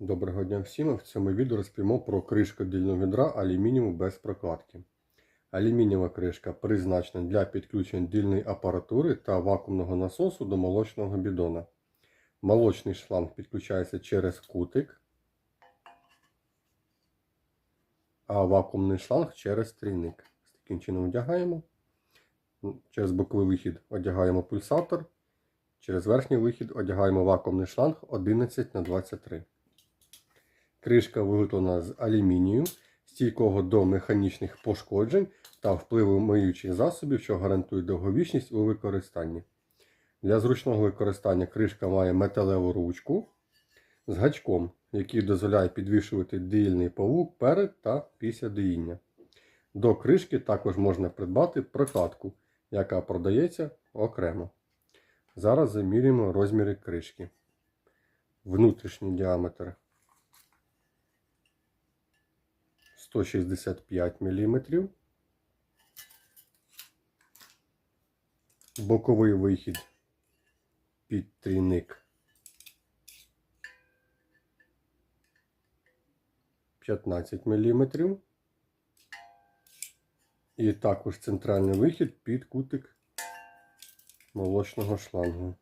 Доброго дня всім! В цьому відео розповімо про кришку дільного відра алюмінієву без прокладки. Алюмінієва кришка призначена для підключення дільної апаратури та вакуумного насосу до молочного бідона. Молочний шланг підключається через кутик, а вакуумний шланг через трійник. Таким чином одягаємо. Через боковий вихід одягаємо пульсатор. Через верхній вихід одягаємо вакуумний шланг 11 на 23 Кришка виготовлена з алюмінію, стійкого до механічних пошкоджень та впливу миючих засобів, що гарантують довговічність у використанні. Для зручного використання кришка має металеву ручку з гачком, який дозволяє підвішувати дильний павук перед та після доїння. До кришки також можна придбати прокладку, яка продається окремо. Зараз замірюємо розміри кришки. Внутрішній діаметр 165 мм. Боковий вихід під трійник 15 мм. І також центральний вихід під кутик молочного шлангу.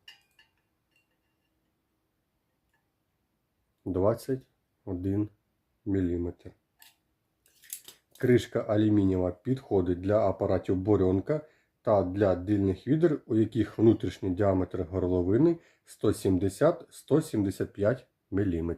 21 мм. Кришка алюмінієва підходить для апаратів борьонка та для дильних відер, у яких внутрішній діаметр горловини 170-175 мм.